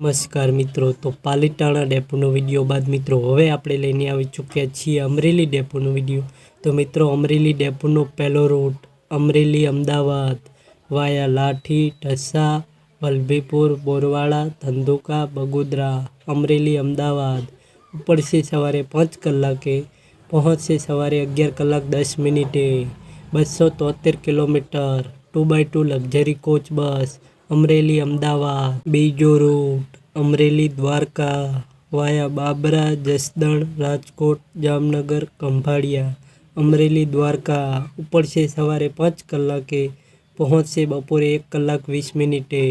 નમસ્કાર મિત્રો, તો પાલીતાણા ડેપોનો વીડિયો બાદ મિત્રો હવે આપણે લઈને આવી ચૂક્યા છીએ અમરેલી ડેપોનો વીડિયો. તો મિત્રો, અમરેલી ડેપોનો પહેલો રૂટ અમરેલી, અમદાવાદ, વાયા લાઠી, ઢસા, વલભીપુર, બોરવાડા, ધંધુકા, બગોદરા, અમરેલી, અમદાવાદ. ઉપડશે સવારે પાંચ કલાકે, પહોંચશે સવારે અગિયાર કલાક દસ મિનિટે. બસો તોતેર kilometre two by two luxury coach bus Amreli Ahmedabad બીજો રૂટ અમરેલી દ્વારકા વાયા બાબરા જસદણ રાજકોટ જામનગર ખંભાળિયા અમરેલી દ્વારકા ઉપડશે સવારે પાંચ કલાકે પહોંચશે બપોરે એક કલાક વીસ મિનિટે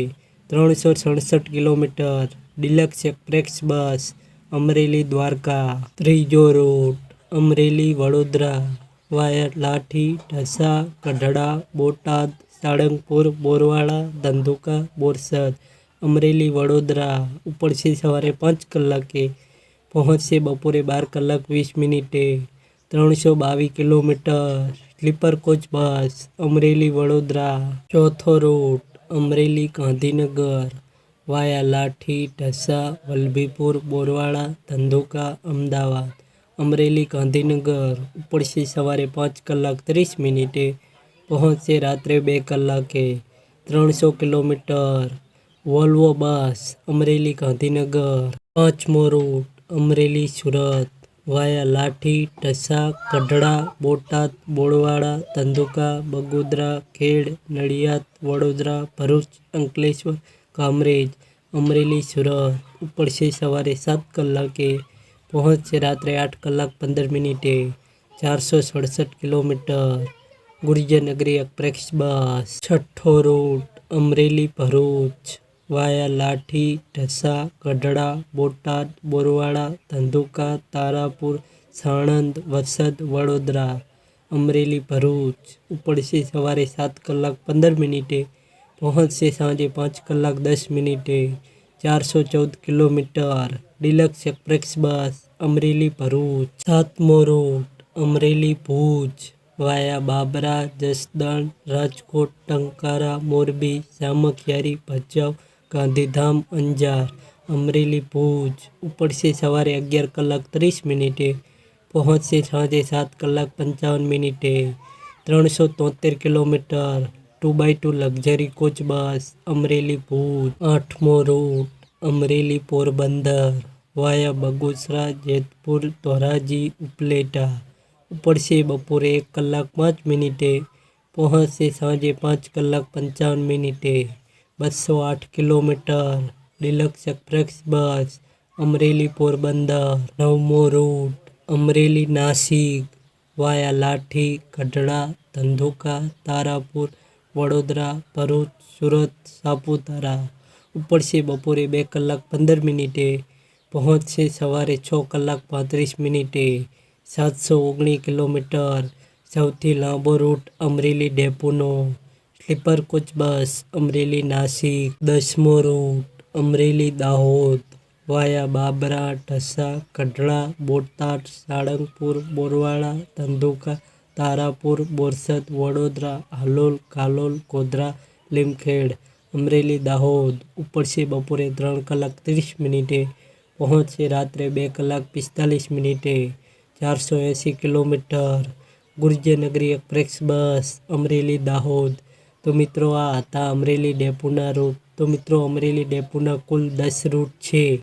ત્રણસો સડસઠ kilometre deluxe express bus Amreli Dwarka ત્રીજો રૂટ અમરેલી વડોદરા વાયા લાઠી ઢસા ગઢડા બોટાદ સાળંગપુર બોરવાડા ધંધુકા બોરસદ અમરેલી વડોદરા ઉપડશે સવારે પાંચ કલાકે પહોંચશે બપોરે બાર કલાક વીસ મિનિટે ત્રણસો બાવીસ kilometre sleeper coach bus Amreli Vadodara ચોથો રૂટ અમરેલી ગાંધીનગર વાયા લાઠી ઢસા વલભીપુર બોરવાડા ધંધુકા અમદાવાદ અમરેલી ગાંધીનગર ઉપડશે સવારે પાંચ કલાક ત્રીસ મિનિટે પહોંચશે રાત્રે બે કલાકે. ત્રણસો kilometre. Volvo bus, Amreli Gandhinagar. પાંચમો રૂટ, અમરેલી સુરત. વાયા લાઠી ટસા કઢડા, બોટાદ બોળવાડા ધંધુકા, બગોદરા, ખેડ, નડિયાદ, વડોદરા, ભરૂચ, અંકલેશ્વર, કામરેજ, અમરેલી સુરત. ઉપડશે સવારે સાત કલાકે. પહોંચશે રાત્રે આઠ કલાક પંદર મિનિટે. ચારસો સડસઠ કિલોમીટર. ગુર્જરનગરી એક્સપ્રેસ બસ છઠ્ઠો રૂટ અમરેલી ભરૂચ વાયા લાઠી ઢસા ગઢડા બોટાદ બોરવાડા ધંધુકા તારાપુર સાણંદ વસદ વડોદરા અમરેલી ભરૂચ ઉપડશે સવારે સાત કલાક પંદર મિનિટે પહોંચશે સાંજે પાંચ કલાક દસ મિનિટે ચારસો ચૌદ kilometre deluxe express bus Amreli Bharuch સાતમો રૂટ અમરેલી ભુજ વાયા, બાબરા, જસદણ, રાજકોટ, ટંકારા, મોરબી, સામખિયારી, ભચાઉ, ગાંધીધામ, અંજાર, અમરેલી, ભુજ. ઉપડશે સવારે અગિયાર કલાક ત્રીસ મિનિટે, પહોંચશે સાંજે સાત કલાક પંચાવન મિનિટે. ત્રણસો તોતેર kilometre two by two luxury coach bus Amreli, Bhuj. આઠમો રૂટ અમરેલી પોરબંદર. વાયા, બગુસરા, જેતપુર, ધોરાજી, ઉપલેટા. ઉપડશે બપોરે એક કલાક પાંચ મિનિટે પહોંચશે સાંજે પાંચ કલાક પંચાવન મિનિટે બસો આઠ kilometre deluxe express bus Amreli Porbandar નવમો રૂટ અમરેલી નાસિક વાયા લાઠી ગઢડા ધંધુકા તારાપુર વડોદરા ભરૂચ સુરત સાપુતારા ઉપડશે બપોરે બે કલાક પંદર મિનિટે પહોંચશે સવારે છ કલાક પાંત્રીસ મિનિટે સાતસો ઓગણીસ કિલોમીટર સૌથી લાંબો route Amreli ડેપોનો. Sleeper coach bus, Amreli Nashik, દસમો રૂટ, અમરેલી દાહોદ, વાયા બાબરા, ઢસા, કઢડા, બોટાદ, સાળંગપુર બોરવાડા ધંધુકા, તારાપુર, બોરસદ, વડોદરા, હાલોલ, કાલોલ, ગોધરા, લીમખેડ, અમરેલી દાહોદ. ઉપડશે બપોરે ત્રણ કલાક ત્રીસ મિનિટે પહોંચશે રાત્રે બે કલાક પિસ્તાલીસ મિનિટે. ચારસો એંસી kilometre Gurjarnagari express bus, Amreli Dahod. તો મિત્રો આ હતા અમરેલી ડેપોના રૂટ તો મિત્રો અમરેલી ડેપોના કુલ દસ રૂટ છે.